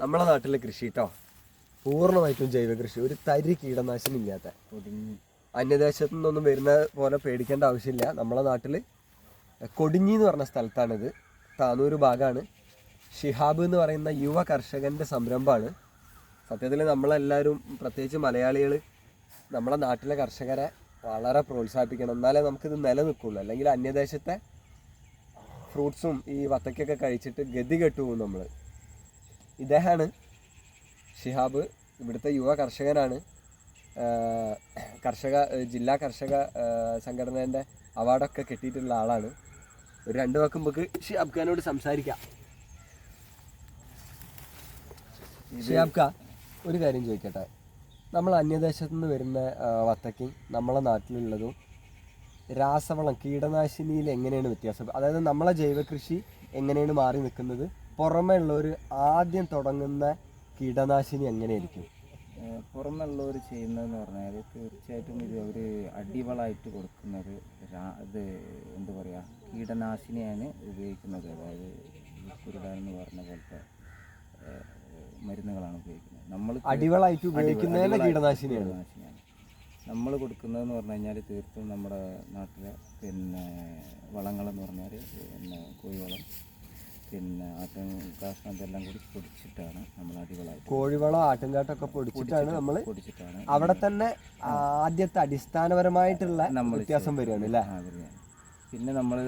നമ്മളെ നാട്ടിലെ കൃഷി കേട്ടോ പൂർണമായിട്ടും ജൈവ കൃഷി. ഒരു തരി കീടനാശിനി ഇല്ലാത്ത. അന്യദേശത്തു നിന്നൊന്നും വരുന്ന പോലെ പേടിക്കേണ്ട ആവശ്യമില്ല. നമ്മളെ നാട്ടിൽ കൊടിഞ്ഞി എന്ന് പറഞ്ഞ സ്ഥലത്താണിത്. താനൂർ ഭാഗമാണ് ഷിഹാബ് എന്ന് പറയുന്ന യുവ കർഷകന്റെ സംരംഭമാണ്. സത്യത്തിൽ നമ്മളെല്ലാവരും പ്രത്യേകിച്ച് മലയാളികൾ നമ്മളെ നാട്ടിലെ കർഷകരെ വളരെ പ്രോത്സാഹിപ്പിക്കണം. എന്നാലേ നമുക്കിത് നിലനിൽക്കുള്ളൂ. അല്ലെങ്കിൽ അന്യദേശത്തെ ഫ്രൂട്ട്സും ഈ വത്തക്കൊക്കെ കഴിച്ചിട്ട് ഗതി കെട്ടുപോകും നമ്മൾ ഇദ്ദേഹമാണ് ഷിഹാബ് ഇവിടുത്തെ യുവ കർഷകനാണ്. കർഷക ജില്ലാ കർഷക സംഘടനേന്റെ അവാർഡൊക്കെ കിട്ടിയിട്ടുള്ള ആളാണ്. ഒരു രണ്ട് വാക്കും ഷിഹാബ് ഖാനോട് സംസാരിക്കാം. ഷിഹാബ് ഖാൻ ഒരു കാര്യം ചോദിക്കട്ടെ. നമ്മൾ അന്യദേശത്തു നിന്ന് വരുന്ന വത്തക്കും നമ്മളെ നാട്ടിലുള്ളതും രാസവളം കീടനാശിനിയിൽ എങ്ങനെയാണ് വ്യത്യാസം? അതായത് നമ്മളെ ജൈവകൃഷി എങ്ങനെയാണ് മാറി നിൽക്കുന്നത്? പുറമേ ഒരു ആദ്യം തുടങ്ങുന്ന കീടനാശിനി എങ്ങനെയായിരിക്കും? പുറമെയുള്ളവർ ചെയ്യുന്നതെന്ന് പറഞ്ഞാൽ തീർച്ചയായിട്ടും ഇത് അവർ അടിവളമായിട്ട് കൊടുക്കുന്നത് ഇത് എന്താ പറയുക കീടനാശിനിയാണ് ഉപയോഗിക്കുന്നത്. അതായത് കുരുടാനെന്ന് പറഞ്ഞ പോലത്തെ മരുന്നുകളാണ് ഉപയോഗിക്കുന്നത്. നമ്മൾ അടിവളായിട്ട് ഉപയോഗിക്കുന്നതിന് കീടനാശിനിയാണ്. കീടനാശിനിയാണ്. നമ്മൾ കൊടുക്കുന്നതെന്ന് പറഞ്ഞു കഴിഞ്ഞാൽ തീർത്തും നമ്മുടെ നാട്ടിലെ പിന്നെ വളങ്ങളെന്ന് പറഞ്ഞാൽ പിന്നെ കോഴിവളം പിന്നെ ആട്ടും എല്ലാം ഇതെല്ലാം കൂടി പൊടിച്ചിട്ടാണ് നമ്മൾ അടിവളമായിട്ട് കോഴിവളം ആട്ടുംകാട്ടൊക്കെ പൊടിച്ചിട്ടാണ് നമ്മൾ പൊടിച്ചിട്ടാണ് അവിടെ തന്നെ ആദ്യത്തെ അടിസ്ഥാനപരമായിട്ടുള്ള വ്യത്യാസം വരികയാണ് അല്ലേ? പിന്നെ നമ്മൾ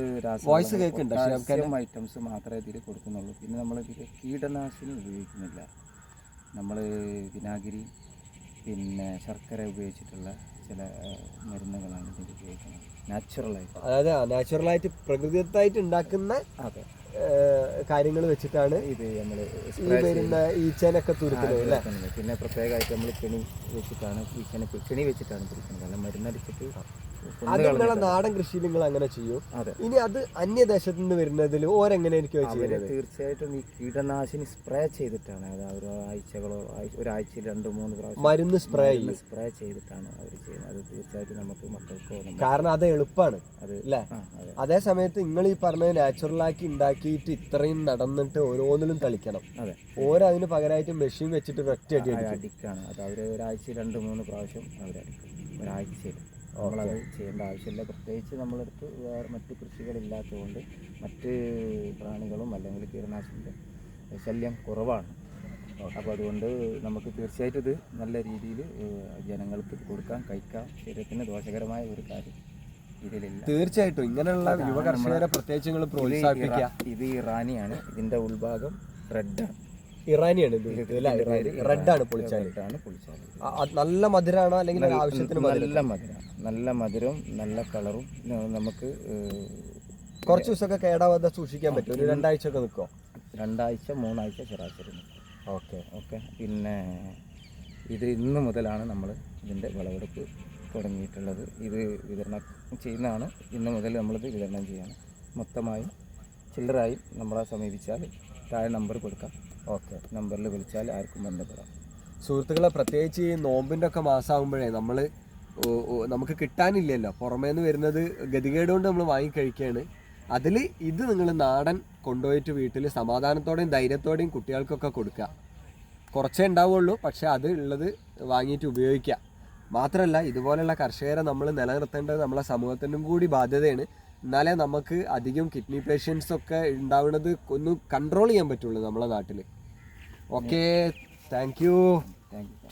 വോയിസ് കേൾക്കുന്നുണ്ട്. ഐറ്റംസ് മാത്രമേ ഇതിൽ കൊടുക്കുന്നുള്ളൂ. പിന്നെ നമ്മൾ ഇതിൽ കീടനാശിനി ഉപയോഗിക്കുന്നില്ല. നമ്മൾ വിനാഗിരി പിന്നെ ശർക്കര ഉപയോഗിച്ചിട്ടുള്ള ചില മരുന്നുകളാണ് ഇതിൽ ഉപയോഗിക്കുന്നത്. നാച്ചുറലായിട്ട് അതായത് നാച്ചുറലായിട്ട് പ്രകൃതിദത്തായിട്ട് ഉണ്ടാക്കുന്ന അതെ. കാര്യങ്ങൾ വെച്ചിട്ടാണ് ഇത് നമ്മൾ ഈ വരുന്ന ഈച്ചനൊക്കെ തുരുത്തുന്നത് അല്ലേ? പിന്നെ പ്രത്യേകമായിട്ട് നമ്മൾ കെണി വെച്ചിട്ടാണ് ഈച്ചനെ കെണി വെച്ചിട്ടാണ് തുരുക്കുന്നത് അല്ല മരുന്നടിച്ചിട്ട് അത് നിങ്ങളെ നാടൻ കൃഷി നിങ്ങൾ അങ്ങനെ ചെയ്യൂ. ഇനി അത് അന്യദേശത്ത് നിന്ന് വരുന്നതിൽ ഓരെങ്ങനെ എനിക്ക് തീർച്ചയായിട്ടും ഈ കീടനാശിനി സ്പ്രേ ചെയ്തിട്ടാണ്. അതായത് ആഴ്ചകളോ ആഴ്ച- ഒരാഴ്ചയിൽ രണ്ട് മൂന്ന് പ്രാവശ്യം മരുന്ന് സ്പ്രേ സ്പ്രേ ചെയ്തിട്ടാണ് അവർ ചെയ്യുന്നത്. അത് തീർച്ചയായിട്ടും നമുക്ക് മക്കൾക്ക് കാരണം അത് എളുപ്പമാണ് അത് അതെ. സമയത്ത് നിങ്ങൾ ഈ പറഞ്ഞത് നാച്ചുറലാക്കി ഉണ്ടാക്കിയിട്ട് ഇത്രയും നടന്നിട്ട് ഓരോന്നിലും തളിക്കണം അതെ. ഓരോ അതിന് പകരമായിട്ട് മെഷീൻ വെച്ചിട്ട് ഒറ്റ അടി അടിക്കാണ്. അത് അവർ ഒരാഴ്ച രണ്ട് മൂന്ന് പ്രാവശ്യം അവരടിക്കും ഒരാഴ്ചയിൽ നമ്മളത് ചെയ്യേണ്ട ആവശ്യമില്ല. പ്രത്യേകിച്ച് നമ്മളടുത്ത് വേറെ മറ്റ് കൃഷികളില്ലാത്തതുകൊണ്ട് മറ്റ് പ്രാണികളും അല്ലെങ്കിൽ കീടനാശിനിന്റെ ശല്യം കുറവാണ്. അപ്പോൾ അതുകൊണ്ട് നമുക്ക് തീർച്ചയായിട്ടും ഇത് നല്ല രീതിയിൽ ജനങ്ങൾക്ക് കൊടുക്കാം കഴിക്കാം. ശരീരത്തിന് ദോഷകരമായ ഒരു കാര്യം. തീർച്ചയായിട്ടും ഇങ്ങനെയുള്ള യുവ കർഷകരെ പ്രത്യേകിച്ച് നിങ്ങൾ പ്രോത്സാഹിപ്പിക്കുക. ഇത് ഇറാനിയാണ്. ഇതിന്റെ ഉൾഭാഗം റെഡാണ് ഇറാനിയാണ് റെഡാണ് പൊളിച്ചാലിട്ടാണ് നല്ല മധുരമാണ് അല്ലെങ്കിൽ ആവശ്യത്തിന് മധുരം നല്ല മധുരം നല്ല മധുരവും നല്ല കളറും നമുക്ക് കുറച്ച് ദിവസമൊക്കെ കേടാവാതെ സൂക്ഷിക്കാൻ പറ്റും. ഒരു രണ്ടാഴ്ച ഒക്കെ നിൽക്കോ രണ്ടാഴ്ച മൂന്നാഴ്ച ശരാശരി നിൽക്കും. ഓക്കെ. ഓക്കെ. പിന്നെ ഇത് ഇന്ന് മുതലാണ് നമ്മൾ ഇതിന്റെ വിളവെടുപ്പ് തുടങ്ങിയിട്ടുള്ളത്. ഇത് വിതരണം ചെയ്യുന്നതാണ്. ഇന്ന് മുതൽ നമ്മളിത് വിതരണം ചെയ്യണം. മൊത്തമായും ചില്ലറായും നമ്മളെ സമീപിച്ചാൽ താഴെ നമ്പർ കൊടുക്കാം. ഓക്കെ നമ്പറിൽ വിളിച്ചാൽ ആർക്കും ബന്ധപ്പെടാം. സുഹൃത്തുക്കളെ പ്രത്യേകിച്ച് ഈ നോമ്പിന്റെ ഒക്കെ മാസമാകുമ്പോഴേ നമ്മൾ നമുക്ക് കിട്ടാനില്ലല്ലോ. പുറമേ നിന്ന് വരുന്നത് ഗതികേട് കൊണ്ട് നമ്മൾ വാങ്ങിക്കഴിക്കുകയാണ് അതിൽ ഇത് നിങ്ങൾ നാടൻ കൊണ്ടുപോയിട്ട് വീട്ടിൽ സമാധാനത്തോടെയും ധൈര്യത്തോടെയും കുട്ടികൾക്കൊക്കെ കൊടുക്കുക. കുറച്ചേ ഉണ്ടാവുള്ളൂ പക്ഷേ അത് ഉള്ളത് വാങ്ങിയിട്ട് ഉപയോഗിക്കുക. മാത്രമല്ല ഇതുപോലെയുള്ള കർഷകരെ നമ്മൾ നിലനിർത്തേണ്ടത് നമ്മളെ സമൂഹത്തിനും കൂടി ബാധ്യതയാണ്. എന്നാലേ നമുക്ക് അധികം കിഡ്നി പേഷ്യൻസ് ഒക്കെ ഉണ്ടാവുന്നത് ഒന്ന് കൺട്രോൾ ചെയ്യാൻ പറ്റുള്ളൂ നമ്മളെ നാട്ടിൽ okay thank you thank you